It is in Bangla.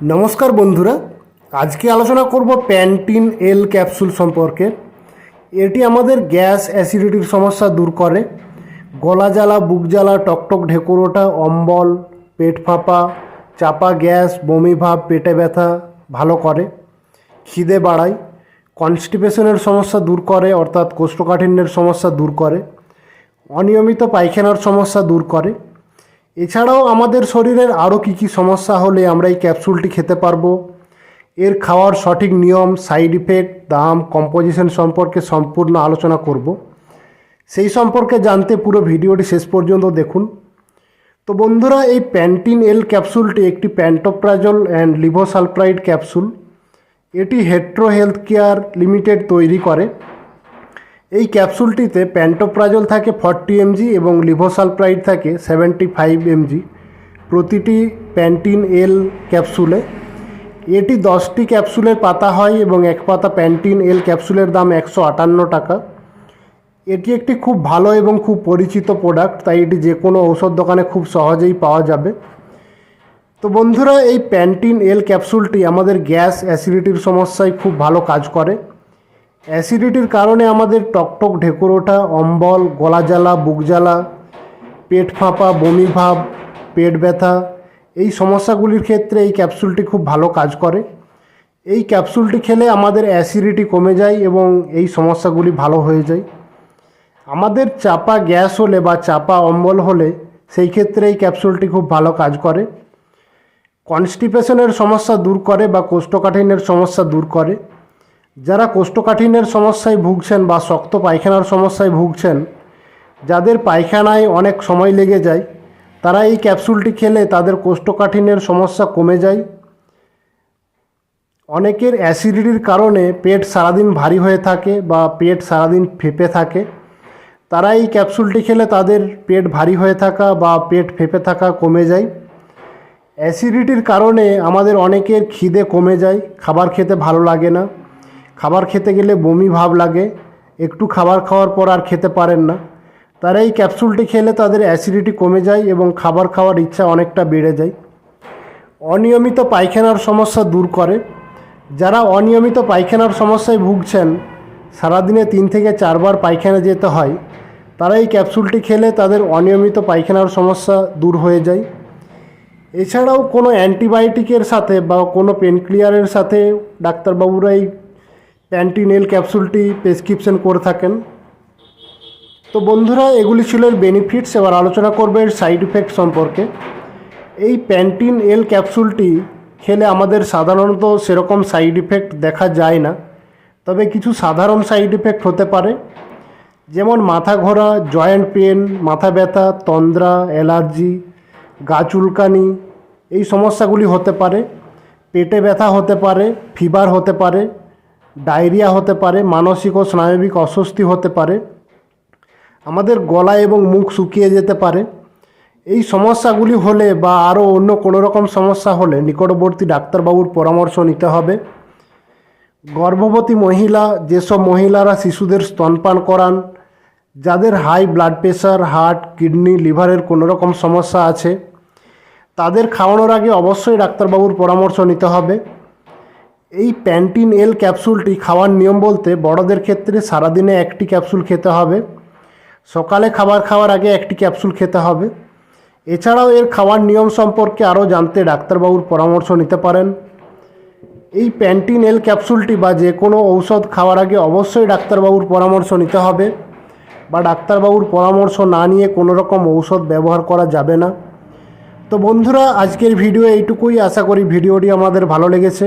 নমস্কার বন্ধুরা, আজকে আলোচনা করব প্যান্টিন এল ক্যাপসুল সম্পর্কে। এটি আমাদের গ্যাস অ্যাসিডিটির সমস্যা দূর করে। গলা জ্বালা, বুক জ্বালা, টকটক ঢেকুরোটা, অম্বল, পেট ফাঁপা, চাপা গ্যাস, বমি ভাব, পেটে ব্যথা ভালো করে। খিদে বাড়ায়, কনস্টিপেশনের সমস্যা দূর করে, অর্থাৎ কোষ্ঠকাঠিন্যের সমস্যা দূর করে। অনিয়মিত পায়খানার সমস্যা দূর করে। এছাড়াও আমাদের শরীরের আরও কী কী সমস্যা হলে আমরা এই ক্যাপসুলটি খেতে পারব? এর খাওয়ার সঠিক নিয়ম সাইড ইফেক্ট দাম কম্পোজিশন সম্পর্কে সম্পূর্ণ আলোচনা করব। সেই সম্পর্কে জানতে পুরো ভিডিওটি শেষ পর্যন্ত দেখুন। তো বন্ধুরা, এই প্যান্টিন এল ক্যাপসুলটি একটি প্যান্টোপ্রাজল অ্যান্ড লিভোসালপ্রাইড ক্যাপসুল এটি হেট্রো হেলথ কেয়ার লিমিটেড তৈরি করে। এই ক্যাপসুলটিতে প্যান্টোপ্রাজল থাকে ফর্টি এমজি এবং লিভোসালপ্রাইড থাকে সেভেন্টি ফাইভ এমজি। প্রতিটি প্যান্টিন এল ক্যাপসুলে। এটি দশটি ক্যাপসুলের পাতা হয় এবং এক পাতা প্যান্টিন এল ক্যাপসুলের দাম একশো আটান্ন টাকা। এটি একটি খুব ভালো এবং খুব পরিচিত প্রোডাক্ট, তাই এটি যে কোনো ঔষধ দোকানে খুব সহজেই পাওয়া যাবে। তো বন্ধুরা, এই প্যান্টিন এল ক্যাপসুলটি আমাদের গ্যাস অ্যাসিডিটির সমস্যায় খুব ভালো কাজ করে। অ্যাসিডিটির কারণে আমাদের টকটক ঢেকুর ওঠা, অম্বল, গলা জ্বালা, বুক জ্বালা, পেট ফাঁপা, বমি ভাব, পেট ব্যথা, এই সমস্যাগুলির ক্ষেত্রে এই ক্যাপসুলটি খুব ভালো কাজ করে। এই ক্যাপসুলটি খেলে আমাদের অ্যাসিডিটি কমে যায় এবং এই সমস্যাগুলি ভালো হয়ে যায়। আমাদের চাপা গ্যাস হলে বা চাপা অম্বল হলে সেই ক্ষেত্রে এই ক্যাপসুলটি খুব ভালো কাজ করে। কনস্টিপেশনের সমস্যা দূর করে বা কোষ্ঠকাঠিন্যের সমস্যা দূর করে। যারা কোষ্ঠকাঠিন্যের সমস্যায় ভুগছেন বা শক্ত পায়খানার সমস্যায় ভুগছেন, যাদের পায়খানায় অনেক সময় লেগে যায়, তারা এই ক্যাপসুলটি খেলে তাদের কোষ্ঠকাঠিন্যের সমস্যা কমে যায়। অনেকের অ্যাসিডিটির কারণে পেট সারাদিন ভারী হয়ে থাকে বা পেট সারাদিন ফেঁপে থাকে। তারা এই ক্যাপসুলটি খেলে তাদের পেট ভারী হয়ে থাকা বা পেট ফেঁপে থাকা কমে যায়। অ্যাসিডিটির কারণে আমাদের অনেকের খিদে কমে যায়, খাবার খেতে ভালো লাগে না। খাবার খেতে গেলে বমি ভাব লাগে, একটু খাবার খাওয়ার পর আর খেতে পারেন না। তারা এই ক্যাপসুলটি খেলে তাদের অ্যাসিডিটি কমে যায় এবং খাবার খাওয়ার ইচ্ছা অনেকটা বেড়ে যায়। অনিয়মিত পায়খানার সমস্যা দূর করে। যারা অনিয়মিত পায়খানার সমস্যায় ভুগছেন, সারাদিনে তিন থেকে চারবার পায়খানা যেতে হয়, তারা এই ক্যাপসুলটি খেলে তাদের অনিয়মিত পায়খানার সমস্যা দূর হয়ে যায়। এছাড়াও কোনো অ্যান্টিবায়োটিকের সাথে বা কোনো পেনক্লিয়ারের সাথে ডাক্তারবাবুরা এই প্যান্টিনেল ক্যাপসুলটি প্রেসক্রিপশন করে থাকেন। তো বন্ধুরা, এগুলি ছিল এর বেনিফিটস এবার আলোচনা করবে এর সাইড ইফেক্ট সম্পর্কে। এই প্যান্টিন এল ক্যাপসুলটি খেলে আমাদের সাধারণত সেরকম সাইড ইফেক্ট দেখা যায় না, তবে কিছু সাধারণ সাইড ইফেক্ট হতে পারে। যেমন মাথা ঘোরা জয়েন্ট পেন মাথা ব্যথা, তন্দ্রা অ্যালার্জি গা চুলকানি, এই সমস্যাগুলি হতে পারে। পেটে ব্যথা হতে পারে ফিভার হতে পারে। ডায়রিয়া হতে পারে, মানসিক ও স্নায়বিক অস্বস্তি হতে পারে, আমাদের গলা এবং মুখ শুকিয়ে যেতে পারে। এই সমস্যাগুলি হলে বা আরও অন্য কোনো রকম সমস্যা হলে নিকটবর্তী ডাক্তারবাবুর পরামর্শ নিতে হবে। গর্ভবতী মহিলা, যেসব মহিলারা শিশুদের স্তনপান করান, যাদের high blood pressure heart, kidney, লিভারের কোনো রকম সমস্যা আছে, তাদের খাওয়ানোর আগে অবশ্যই ডাক্তারবাবুর পরামর্শ নিতে হবে। এই প্যান্টিন এল ক্যাপসুলটি খাওয়ার নিয়ম বলতে বড়দের ক্ষেত্রে সারাদিনে একটি ক্যাপসুল খেতে হবে, সকালে খাবার খাওয়ার আগে একটি ক্যাপসুল খেতে হবে। এছাড়াও এর খাওয়ার নিয়ম সম্পর্কে আরও জানতে ডাক্তারবাবুর পরামর্শ নিতে পারেন। এই প্যান্টিন এল ক্যাপসুলটি বা যে কোনো ঔষধ খাওয়ার আগে অবশ্যই ডাক্তারবাবুর পরামর্শ নিতে হবে বা ডাক্তারবাবুর পরামর্শ না নিয়ে কোনো রকম ঔষধ ব্যবহার করা যাবে না। তো বন্ধুরা, আজকের ভিডিও এইটুকুই। আশা করি ভিডিওটি আমাদের ভালো লেগেছে।